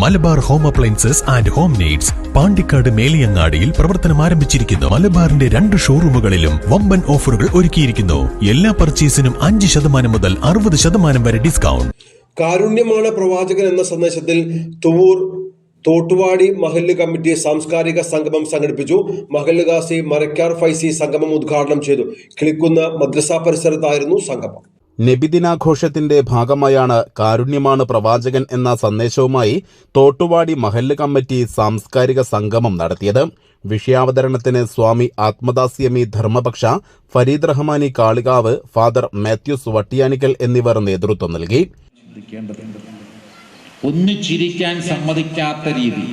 Malabar home appliances and home needs Pandikkad മേലിയങ്ങാടിയിൽ പ്രവർത്തനം ആരംഭിച്ചിരിക്കുന്നു. മലബാറിന്റെ രണ്ട് ഷോറൂമുകളിലും വമ്പൻ ഓഫറുകൾ ഒരുക്കിയിരിക്കുന്നു. എല്ലാ പർച്ചേസിനും അഞ്ച് ശതമാനം മുതൽ അറുപത് ശതമാനം വരെ ഡിസ്കൗണ്ട്. കാരുണ്യമാണ് പ്രവാചകൻ എന്ന സന്ദേശത്തിൽ തുവൂർ തോട്ടുവാടി മഹല്ല് കമ്മിറ്റി സാംസ്കാരിക സംഗമം സംഘടിപ്പിച്ചു. മഹല്ല് ഗാസി മരക്കാർ ഫൈസി സംഗമം ഉദ്ഘാടനം ചെയ്തു. കിളിക്കുന്ന മദ്രസ പരിസരത്തായിരുന്നു സംഗമം. നബിദിനാഘോഷത്തിന്റെ ഭാഗമായാണ് കാരുണ്യമാണ് പ്രവാചകൻ എന്ന സന്ദേശവുമായി തോട്ടുവാടി മഹല്ല് കമ്മിറ്റി സാംസ്കാരിക സംഗമം നടത്തിയത്. വിഷയാവതരണത്തിന് സ്വാമി ആത്മദാസ്യമി ധർമ്മപക്ഷ ഫരീദ് റഹ്മാനി കാളികാവ് ഫാദർ മാത്യൂസ് വട്ടിയാനിക്കൽ എന്നിവർ നേതൃത്വം നൽകി. ഒന്ന് സമ്മതിക്കാത്ത രീതി.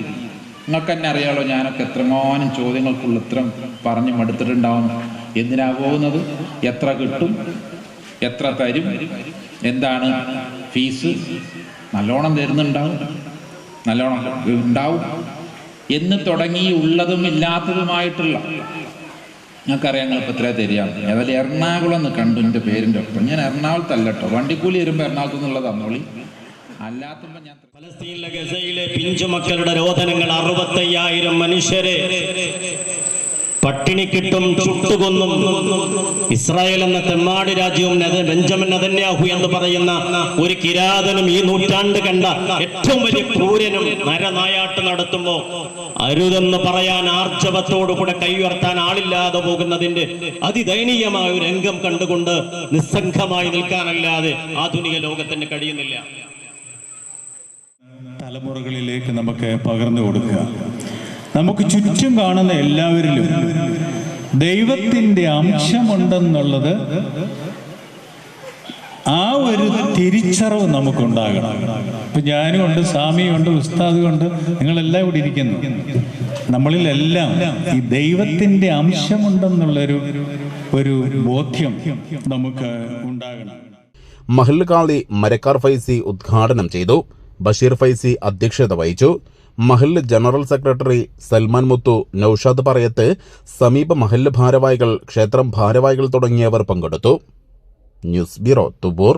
നിങ്ങൾക്ക് തന്നെ അറിയാലോ ഞാനൊക്കെ എത്രമാനം ചോദ്യങ്ങൾക്കുള്ള ഉത്തരം പറഞ്ഞു മടുത്തിട്ടുണ്ടാവും എന്തിനാ പോകുന്നത്? എത്ര കിട്ടും? എത്ര തരും? എന്താണ്? ഫീസ്? നല്ലോണം തരുന്നുണ്ടാവും. നല്ലോണം ഉണ്ടാവും. എന്ന് തുടങ്ങി ഉള്ളതും ഇല്ലാത്തതുമായിട്ടുള്ള. ഞങ്ങൾക്കറിയാം ഞങ്ങൾ ഇപ്പം എത്ര തരികയാണ് ഏതായാലും എറണാകുളം എന്ന് കണ്ടു എന്റെ പേരിന്റെ ഒപ്പം. ഞാൻ എറണാകുളത്തല്ല കേട്ടോ. വണ്ടിക്കൂലി വരുമ്പോൾ എറണാകുളത്ത് നിന്നുള്ളത് തന്നോളി. അല്ലാത്തപ്പോൾ ഞാൻ ഫലസ്തീനിലെ ഗസയിലെ പിഞ്ചുമക്കളുടെ രോധനങ്ങൾ അറുപത്തയ്യായിരം മനുഷ്യരെ. പട്ടിണിക്കിട്ടും ചുട്ടുകൊന്നും. ഇസ്രായേൽ എന്ന തെമ്മാടി രാജ്യവും ബെഞ്ചമിൻ നെതന്യാഹു എന്ന് പറയുന്ന ഒരു കിരാതനും ഈ നൂറ്റാണ്ട് കണ്ട ഏറ്റവും വലിയ ക്രൂരനും നരനായാട്ട് നടത്തുമ്പോ അരുതെന്ന് പറയാൻ ആർജവത്തോടുകൂടെ കൈയുയർത്താൻ ആളില്ലാതെ പോകുന്നതിന്റെ അതിദയനീയമായ ഒരു രംഗം കണ്ടുകൊണ്ട് നിസ്സംഗമായി നിൽക്കാനല്ലാതെ ആധുനിക ലോകത്തിന് കഴിയുന്നില്ല. തലമുറകളിലേക്ക് നമുക്ക് പകർന്നു കൊടുക്കുക. നമുക്ക് ചുറ്റും കാണുന്ന എല്ലാവരിലും ദൈവത്തിന്റെ അംശമുണ്ടെന്നുള്ളത് ആ ഒരു തിരിച്ചറിവ് നമുക്കുണ്ടാകണം. ഇപ്പൊ ഞാനും ഉണ്ട് സ്വാമിയും ഉണ്ട് ഉസ്താദും ഉണ്ട് നിങ്ങളെല്ലാം ഇവിടെ ഇരിക്കുന്നു. നമ്മളിലെല്ലാം ഈ ദൈവത്തിന്റെ അംശമുണ്ടെന്നുള്ളൊരു ഒരു ബോധ്യം നമുക്ക് ഉണ്ടാകണം. മഹൽ കാളി മരക്കാർ ഫൈസി ഉദ്ഘാടനം ചെയ്തു. ബഷീർ ഫൈസി അധ്യക്ഷത വഹിച്ചു. മഹല്ല് ജനറൽ സെക്രട്ടറി സൽമാൻ മുത്തു നൌഷാദ് പറയത്ത് സമീപ മഹല്ല് ഭാരവാഹികൾ ക്ഷേത്രം ഭാരവാഹികൾ തുടങ്ങിയവർ പങ്കെടുത്തു. News bureau തുബൂർ